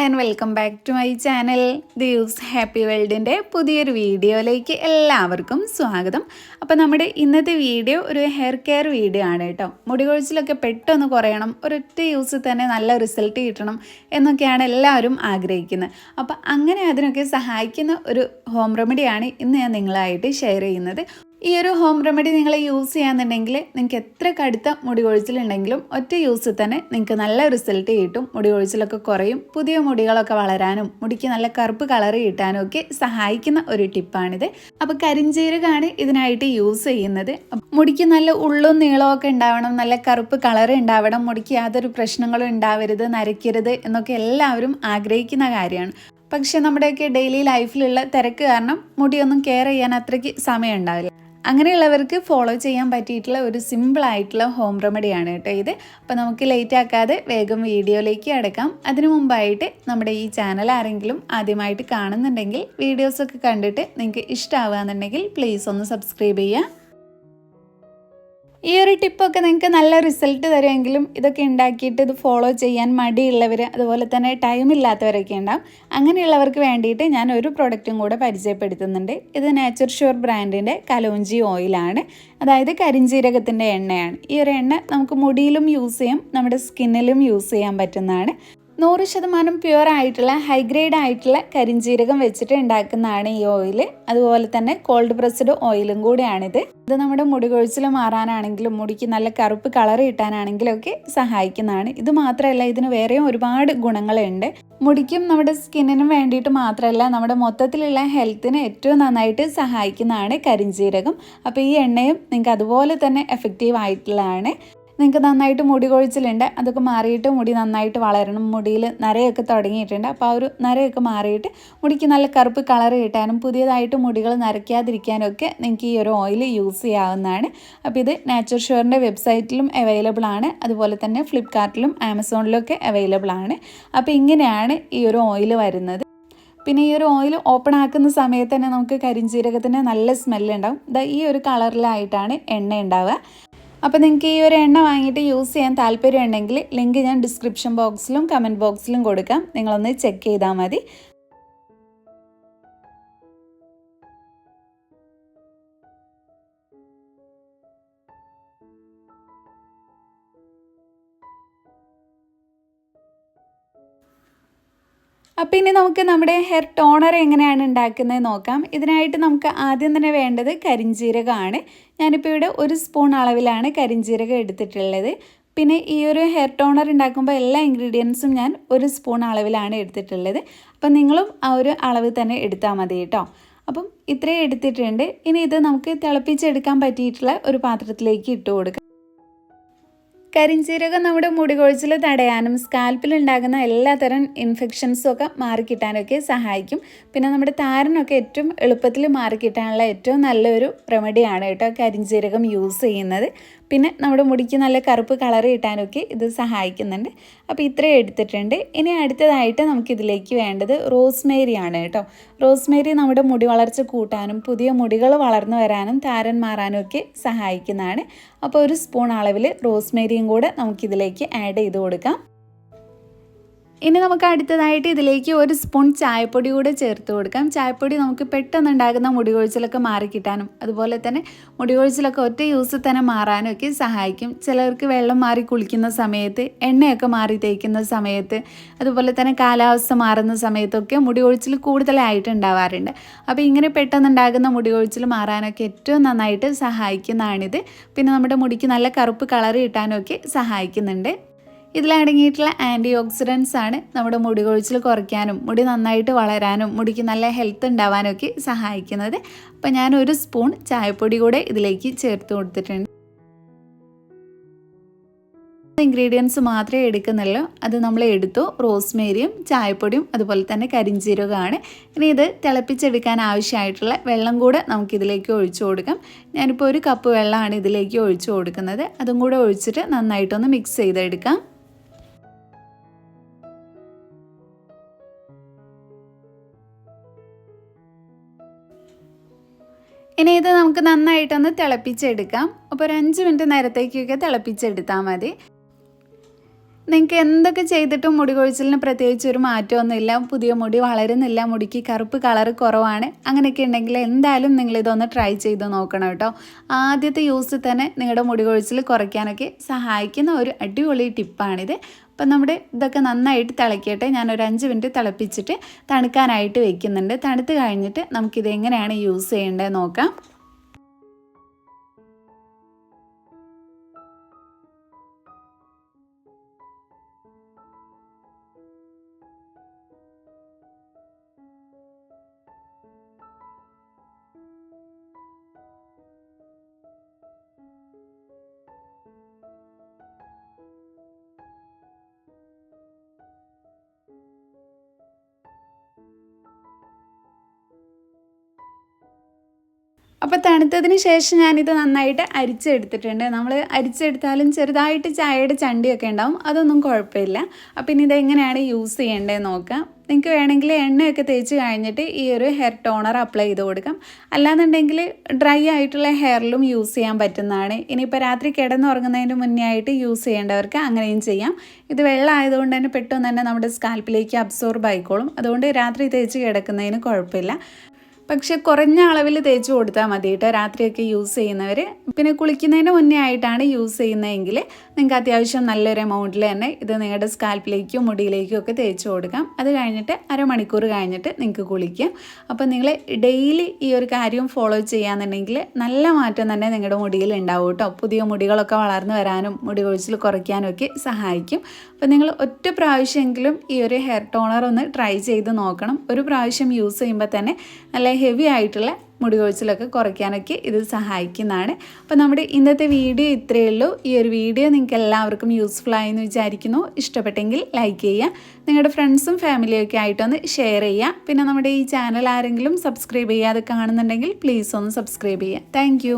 And welcome back to my channel Divs happy വേൾഡിന്റെ പുതിയൊരു വീഡിയോയിലേക്ക് എല്ലാവർക്കും സ്വാഗതം. അപ്പോൾ നമ്മുടെ ഇന്നത്തെ വീഡിയോ ഒരു ഹെയർ കെയർ വീഡിയോ ആണ് കേട്ടോ. മുടി കൊഴിച്ചിലൊക്കെ പെട്ടെന്ന് കുറയണം ഒരൊറ്റ യൂസിൽ തന്നെ നല്ല റിസൾട്ട് കിട്ടണം എന്നൊക്കെയാണ് എല്ലാവരും ആഗ്രഹിക്കുന്നത്. അപ്പോൾ അങ്ങനെ അതിനൊക്കെ സഹായിക്കുന്ന ഒരു ഹോം റെമഡിയാണ് ഇന്ന് ഞാൻ നിങ്ങളായിട്ട് ഷെയർ ചെയ്യുന്നത്. ഈ ഒരു ഹോം റെമഡി നിങ്ങൾ യൂസ് ചെയ്യാന്നുണ്ടെങ്കിൽ നിങ്ങൾക്ക് എത്ര കടുത്ത മുടി കൊഴിച്ചിലുണ്ടെങ്കിലും ഒറ്റ യൂസിൽ തന്നെ നിങ്ങൾക്ക് നല്ല റിസൾട്ട് കിട്ടും. മുടി കൊഴിച്ചിലൊക്കെ കുറയും. പുതിയ മുടികളൊക്കെ വളരാനും മുടിക്ക് നല്ല കറുപ്പ് കളർ കിട്ടാനും ഒക്കെ സഹായിക്കുന്ന ഒരു ടിപ്പാണിത് അപ്പോൾ കരിഞ്ചീരകമാണ് ഇതിനായിട്ട് യൂസ് ചെയ്യുന്നത്. മുടിക്ക് നല്ല ഉള്ളും നീളവും ഒക്കെ ഉണ്ടാവണം നല്ല കറുപ്പ് കളർ ഉണ്ടാവണം മുടിക്ക് യാതൊരു പ്രശ്നങ്ങളും ഉണ്ടാവരുത് നരയ്ക്കരുത് എന്നൊക്കെ എല്ലാവരും ആഗ്രഹിക്കുന്ന കാര്യമാണ്. പക്ഷെ നമ്മുടെയൊക്കെ ഡെയിലി ലൈഫിലുള്ള തിരക്ക് കാരണം മുടിയൊന്നും കെയർ ചെയ്യാൻ അത്രയ്ക്ക് സമയം ഉണ്ടാവില്ല അങ്ങനെയുള്ളവർക്ക് ഫോളോ ചെയ്യാൻ പറ്റിയിട്ടുള്ള ഒരു സിമ്പിൾ ആയിട്ടുള്ള ഹോം റെമഡിയാണ് കേട്ടോ ഇത്. അപ്പോൾ നമുക്ക് ലേറ്റ് ആക്കാതെ വേഗം വീഡിയോയിലേക്ക് അടക്കാം. അതിനു മുമ്പായിട്ട് നമ്മുടെ ഈ ചാനൽ ആരെങ്കിലും ആദ്യമായിട്ട് കാണുന്നുണ്ടെങ്കിൽ വീഡിയോസൊക്കെ കണ്ടിട്ട് നിങ്ങൾക്ക് ഇഷ്ടമാവുകയെന്നുണ്ടെങ്കിൽ പ്ലീസ് ഒന്ന് സബ്സ്ക്രൈബ് ചെയ്യുക. ഈ ഒരു ടിപ്പൊക്കെ നിങ്ങൾക്ക് നല്ല റിസൾട്ട് തരുമെങ്കിലും ഇതൊക്കെ ഉണ്ടാക്കിയിട്ട് ഇത് ഫോളോ ചെയ്യാൻ മടിയുള്ളവർ അതുപോലെ തന്നെ ടൈം ഇല്ലാത്തവരൊക്കെ ഉണ്ടാവും. അങ്ങനെയുള്ളവർക്ക് വേണ്ടിയിട്ട് ഞാൻ ഒരു പ്രൊഡക്റ്റും കൂടെ പരിചയപ്പെടുത്തുന്നുണ്ട്. ഇത് നാച്ചുർ ഷുവർ ബ്രാൻഡിന്റെ കലോഞ്ചി ഓയിലാണ് അതായത് കരിഞ്ജീരകത്തിന്റെ എണ്ണയാണ്. ഈ ഒരു എണ്ണ നമുക്ക് മുടിയിലും യൂസ് ചെയ്യാം നമ്മുടെ സ്കിന്നിലും യൂസ് ചെയ്യാൻ പറ്റുന്നതാണ്. നൂറ് ശതമാനം പ്യുവർ ആയിട്ടുള്ള ഹൈ ഗ്രേഡ് ആയിട്ടുള്ള കരിഞ്ജീരകം വെച്ചിട്ട് ഉണ്ടാക്കുന്നതാണ് ഈ ഓയിൽ അതുപോലെ തന്നെ കോൾഡ് പ്രസ്ഡ് ഓയിലും കൂടിയാണിത്. ഇത് നമ്മുടെ മുടി കൊഴിച്ചിൽ മാറാനാണെങ്കിലും മുടിക്ക് നല്ല കറുപ്പ് കളർ കിട്ടാനാണെങ്കിലും ഒക്കെ സഹായിക്കുന്നതാണ്. ഇത് മാത്രമല്ല ഇതിന് വേറെയും ഒരുപാട് ഗുണങ്ങളുണ്ട്. മുടിക്കും നമ്മുടെ സ്കിന്നിനും വേണ്ടിയിട്ട് മാത്രമല്ല നമ്മുടെ മൊത്തത്തിലുള്ള ഹെൽത്തിന് ഏറ്റവും നന്നായിട്ട് സഹായിക്കുന്നതാണ് കരിഞ്ജീരകം അപ്പോൾ ഈ എണ്ണയും നിങ്ങൾക്ക് അതുപോലെ തന്നെ എഫക്റ്റീവ് ആയിട്ടുള്ളതാണ്. നിങ്ങൾക്ക് നന്നായിട്ട് മുടി കൊഴിച്ചിലുണ്ട് അതൊക്കെ മാറിയിട്ട് മുടി നന്നായിട്ട് വളരണം. മുടിയിൽ നരയൊക്കെ തുടങ്ങിയിട്ടുണ്ട്. അപ്പോൾ ആ ഒരു നരയൊക്കെ മാറിയിട്ട് മുടിക്ക് നല്ല കറുപ്പ് കളർ കിട്ടാനും പുതിയതായിട്ട് മുടികൾ നരയ്ക്കാതിരിക്കാനും ഒക്കെ നിങ്ങൾക്ക് ഈ ഒരു ഓയിൽ യൂസ് ചെയ്യാവുന്നതാണ്. അപ്പോൾ ഇത് നാച്ചുർ ഷുവറിന്റെ വെബ്സൈറ്റിലും അവൈലബിൾ ആണ്. അതുപോലെ തന്നെ ഫ്ലിപ്കാർട്ടിലും ആമസോണിലും ഒക്കെ അവൈലബിൾ ആണ്. അപ്പോൾ ഇങ്ങനെയാണ് ഈ ഒരു ഓയിൽ വരുന്നത്. പിന്നെ ഈ ഒരു ഓയിൽ ഓപ്പൺ ആക്കുന്ന സമയത്ത് തന്നെ നമുക്ക് കരിഞ്ചീരകത്തിന് നല്ല സ്മെല്ലുണ്ടാവും ഈ ഒരു കളറിലായിട്ടാണ് എണ്ണ ഉണ്ടാവുക. അപ്പോൾ നിങ്ങൾക്ക് ഈ ഒരു എണ്ണ വാങ്ങിയിട്ട് യൂസ് ചെയ്യാൻ താല്പര്യം ഉണ്ടെങ്കിൽ ലിങ്ക് ഞാൻ ഡിസ്ക്രിപ്ഷൻ ബോക്സിലും കമന്റ് ബോക്സിലും കൊടുക്കാം. നിങ്ങളൊന്ന് ചെക്ക് ചെയ്താൽ മതി. അപ്പോൾ ഇനി നമുക്ക് നമ്മുടെ ഹെയർ ടോണർ എങ്ങനെയാണ് ഉണ്ടാക്കുന്നത് നോക്കാം. ഇതിനായിട്ട് നമുക്ക് ആദ്യം തന്നെ വേണ്ടത് കരിഞ്ജീരകമാണ് ഞാനിപ്പോൾ ഇവിടെ ഒരു സ്പൂൺ അളവിലാണ് കരിഞ്ജീരകം എടുത്തിട്ടുള്ളത്. പിന്നെ ഈ ഒരു ഹെയർ ടോണർ ഉണ്ടാക്കുമ്പോൾ എല്ലാ ഇൻഗ്രീഡിയൻസും ഞാൻ ഒരു സ്പൂൺ അളവിലാണ് എടുത്തിട്ടുള്ളത്. അപ്പം നിങ്ങളും ആ ഒരു അളവ് തന്നെ എടുത്താൽ മതി കേട്ടോ. അപ്പം ഇത്രയും എടുത്തിട്ടുണ്ട്. ഇനി ഇത് നമുക്ക് തിളപ്പിച്ചെടുക്കാൻ പറ്റിയിട്ടുള്ള ഒരു പാത്രത്തിലേക്ക് ഇട്ട് കൊടുക്കാം. കരിഞ്ചീരകം നമ്മുടെ മുടി കൊഴിച്ചിൽ തടയാനും സ്കാൽപ്പിൽ ഉണ്ടാകുന്ന എല്ലാത്തരം ഇൻഫെക്ഷൻസും ഒക്കെ മാറിക്കിട്ടാനൊക്കെ സഹായിക്കും. പിന്നെ നമ്മുടെ താരനൊക്കെ ഏറ്റവും എളുപ്പത്തിൽ മാറിക്കിട്ടാനുള്ള ഏറ്റവും നല്ലൊരു റെമഡിയാണ് കേട്ടോ കരിഞ്ചീരകം യൂസ് ചെയ്യുന്നത്. പിന്നെ നമ്മുടെ മുടിക്ക് നല്ല കറുപ്പ് കളർ കിട്ടാനൊക്കെ ഇത് സഹായിക്കുന്നുണ്ട്. അപ്പോൾ ഇത്രയും എടുത്തിട്ടുണ്ട്. ഇനി അടുത്തതായിട്ട് നമുക്കിതിലേക്ക് വേണ്ടത് റോസ്മേരി ആണ് കേട്ടോ. റോസ്മേരി നമ്മുടെ മുടി വളർച്ച കൂട്ടാനും പുതിയ മുടികൾ വളർന്നു വരാനും താരൻ മാറാനും ഒക്കെ സഹായിക്കുന്നതാണ്. അപ്പോൾ ഒരു സ്പൂൺ അളവിൽ റോസ്മേരിയും കൂടെ നമുക്കിതിലേക്ക് ആഡ് ചെയ്ത് കൊടുക്കാം. ഇനി നമുക്ക് അടുത്തതായിട്ട് ഇതിലേക്ക് ഒരു സ്പൂൺ ചായപ്പൊടി കൂടെ ചേർത്ത് കൊടുക്കാം. ചായപ്പൊടി നമുക്ക് പെട്ടെന്ന് ഉണ്ടാകുന്ന മുടി കൊഴിച്ചിലൊക്കെ മാറിക്കിട്ടാനും അതുപോലെ തന്നെ മുടി കൊഴിച്ചിലൊക്കെ ഒറ്റ യൂസിൽ തന്നെ മാറാനും ഒക്കെ സഹായിക്കും. ചിലർക്ക് വെള്ളം മാറി കുളിക്കുന്ന സമയത്ത് എണ്ണയൊക്കെ മാറി തേക്കുന്ന സമയത്ത് അതുപോലെ തന്നെ കാലാവസ്ഥ മാറുന്ന സമയത്തൊക്കെ മുടി കൊഴിച്ചിൽ കൂടുതലായിട്ട് ഉണ്ടാവാറുണ്ട് അപ്പോൾ ഇങ്ങനെ പെട്ടെന്ന് ഉണ്ടാകുന്ന മുടി കൊഴിച്ചിൽ മാറാനൊക്കെ ഏറ്റവും നന്നായിട്ട് സഹായിക്കുന്നതാണിത്. പിന്നെ നമ്മുടെ മുടിക്ക് നല്ല കറുപ്പ് കളർ കിട്ടാനൊക്കെ സഹായിക്കുന്നുണ്ട്. ഇതിലടങ്ങിയിട്ടുള്ള ആന്റി ഓക്സിഡൻസ് ആണ് നമ്മുടെ മുടി കൊഴിച്ചിൽ കുറയ്ക്കാനും മുടി നന്നായിട്ട് വളരാനും മുടിക്ക് നല്ല ഹെൽത്ത് ഉണ്ടാവാനും ഒക്കെ സഹായിക്കുന്നത്. അപ്പോൾ ഞാൻ ഒരു സ്പൂൺ ചായപ്പൊടി കൂടെ ഇതിലേക്ക് ചേർത്ത് കൊടുത്തിട്ടുണ്ട്. ഇൻഗ്രീഡിയൻസ് മാത്രമേ എടുക്കുന്നുള്ളൂ. അത് നമ്മൾ എടുത്തു. റോസ്മേരിയും ചായപ്പൊടിയും അതുപോലെ തന്നെ കരിഞ്ചീരകമാണ്. ഇനി ഇത് തിളപ്പിച്ചെടുക്കാൻ ആവശ്യമായിട്ടുള്ള വെള്ളം കൂടെ നമുക്കിതിലേക്ക് ഒഴിച്ചു കൊടുക്കാം. ഞാനിപ്പോൾ ഒരു കപ്പ് വെള്ളമാണ് ഇതിലേക്ക് ഒഴിച്ചു കൊടുക്കുന്നത്. അതും കൂടെ ഒഴിച്ചിട്ട് നന്നായിട്ടൊന്ന് മിക്സ് ചെയ്തെടുക്കാം. ഇനി ഇത് നമുക്ക് നന്നായിട്ടൊന്ന് തിളപ്പിച്ചെടുക്കാം. അപ്പോൾ ഒരു അഞ്ച് മിനിറ്റ് നേരത്തേക്കൊക്കെ തിളപ്പിച്ചെടുത്താൽ മതി. നിങ്ങൾക്ക് എന്തൊക്കെ ചെയ്തിട്ടും മുടി കൊഴിച്ചിലിന് പ്രത്യേകിച്ച് ഒരു മാറ്റമൊന്നുമില്ല. പുതിയ മുടി വളരുന്നില്ല. മുടിക്ക് കറുപ്പ് കളർ കുറവാണ്. അങ്ങനെയൊക്കെ ഉണ്ടെങ്കിൽ എന്തായാലും നിങ്ങൾ ഇതൊന്ന് ട്രൈ ചെയ്ത് നോക്കണം കേട്ടോ. ആദ്യത്തെ യൂസ് തന്നെ നിങ്ങളുടെ മുടി കൊഴിച്ചിൽ കുറയ്ക്കാനൊക്കെ സഹായിക്കുന്ന ഒരു അടിപൊളി ടിപ്പാണിത് അപ്പം നമ്മുടെ ഇതൊക്കെ നന്നായിട്ട് തിളയ്ക്കട്ടെ ഞാനൊരു അഞ്ച് മിനിറ്റ് തിളപ്പിച്ചിട്ട് തണുക്കാനായിട്ട് വെക്കുന്നുണ്ട്. തണുത്ത് കഴിഞ്ഞിട്ട് നമുക്കിത് എങ്ങനെയാണ് യൂസ് ചെയ്യേണ്ടത് നോക്കാം. അപ്പോൾ തണുത്തതിന് ശേഷം ഞാനിത് നന്നായിട്ട് അരിച്ചെടുത്തിട്ടുണ്ട്. നമ്മൾ അരിച്ചെടുത്താലും ചെറുതായിട്ട് ചായയുടെ ചണ്ടിയൊക്കെ ഉണ്ടാവും. അതൊന്നും കുഴപ്പമില്ല. അപ്പം ഇനി ഇതെങ്ങനെയാണ് യൂസ് ചെയ്യേണ്ടത് നോക്കാം. നിങ്ങൾക്ക് വേണമെങ്കിൽ എണ്ണയൊക്കെ തേച്ച് കഴിഞ്ഞിട്ട് ഈ ഒരു ഹെയർ ടോണർ അപ്ലൈ ചെയ്ത് കൊടുക്കാം. അല്ലാന്നുണ്ടെങ്കിൽ ഡ്രൈ ആയിട്ടുള്ള ഹെയറിലും യൂസ് ചെയ്യാൻ പറ്റുന്നതാണ്. ഇനിയിപ്പോൾ രാത്രി കിടന്നുറങ്ങുന്നതിന് മുന്നേ ആയിട്ട് യൂസ് ചെയ്യേണ്ടവർക്ക് അങ്ങനെയും ചെയ്യാം. ഇത് വെള്ളം ആയതുകൊണ്ട് തന്നെ പെട്ടെന്ന് തന്നെ നമ്മുടെ സ്കാൽപ്പിലേക്ക് അബ്സോർബ് ആയിക്കോളും. അതുകൊണ്ട് രാത്രി തേച്ച് കിടക്കുന്നതിന് കുഴപ്പമില്ല. പക്ഷെ കുറഞ്ഞ അളവിൽ തേച്ച് കൊടുത്താൽ മതി കേട്ടോ. രാത്രിയൊക്കെ യൂസ് ചെയ്യുന്നവർ പിന്നെ കുളിക്കുന്നതിന് മുന്നേ ആയിട്ടാണ് യൂസ് ചെയ്യുന്നതെങ്കിൽ നിങ്ങൾക്ക് അത്യാവശ്യം നല്ലൊരു എമൗണ്ടിൽ തന്നെ ഇത് നിങ്ങളുടെ സ്കാൽപ്പിലേക്കും മുടിയിലേക്കും ഒക്കെ തേച്ച് കൊടുക്കാം. അത് കഴിഞ്ഞിട്ട് അരമണിക്കൂർ കഴിഞ്ഞിട്ട് നിങ്ങൾക്ക് കുളിക്കാം. അപ്പോൾ നിങ്ങൾ ഡെയിലി ഈ ഒരു കാര്യം ഫോളോ ചെയ്യാന്നുണ്ടെങ്കിൽ നല്ല മാറ്റം തന്നെ നിങ്ങളുടെ മുടിയിൽ ഉണ്ടാവും കേട്ടോ. പുതിയ മുടികളൊക്കെ വളർന്നു വരാനും മുടി കൊഴിച്ചിൽ കുറയ്ക്കാനും ഒക്കെ സഹായിക്കും. അപ്പോൾ നിങ്ങൾ ഒറ്റ പ്രാവശ്യമെങ്കിലും ഈ ഒരു ഹെയർ ടോണർ ഒന്ന് ട്രൈ ചെയ്ത് നോക്കണം. ഒരു പ്രാവശ്യം യൂസ് ചെയ്യുമ്പോൾ തന്നെ നല്ല ഹെവി ആയിട്ടുള്ള മുടി കൊഴിച്ചിലൊക്കെ കുറയ്ക്കാനൊക്കെ ഇത് സഹായിക്കുന്നതാണ്. അപ്പോൾ നമ്മുടെ ഇന്നത്തെ വീഡിയോ ഇത്രയേ ഉള്ളൂ. ഈ ഒരു വീഡിയോ നിങ്ങൾക്ക് എല്ലാവർക്കും യൂസ്ഫുൾ ആയെന്ന് വിചാരിക്കുന്നു. ഇഷ്ടപ്പെട്ടെങ്കിൽ ലൈക്ക് ചെയ്യുക. നിങ്ങളുടെ ഫ്രണ്ട്സും ഫാമിലിയും ഒക്കെ ആയിട്ടൊന്ന് ഷെയർ ചെയ്യുക. പിന്നെ നമ്മുടെ ഈ ചാനൽ ആരെങ്കിലും സബ്സ്ക്രൈബ് ചെയ്യാതെ കാണുന്നുണ്ടെങ്കിൽ പ്ലീസ് ഒന്ന് സബ്സ്ക്രൈബ് ചെയ്യുക. താങ്ക്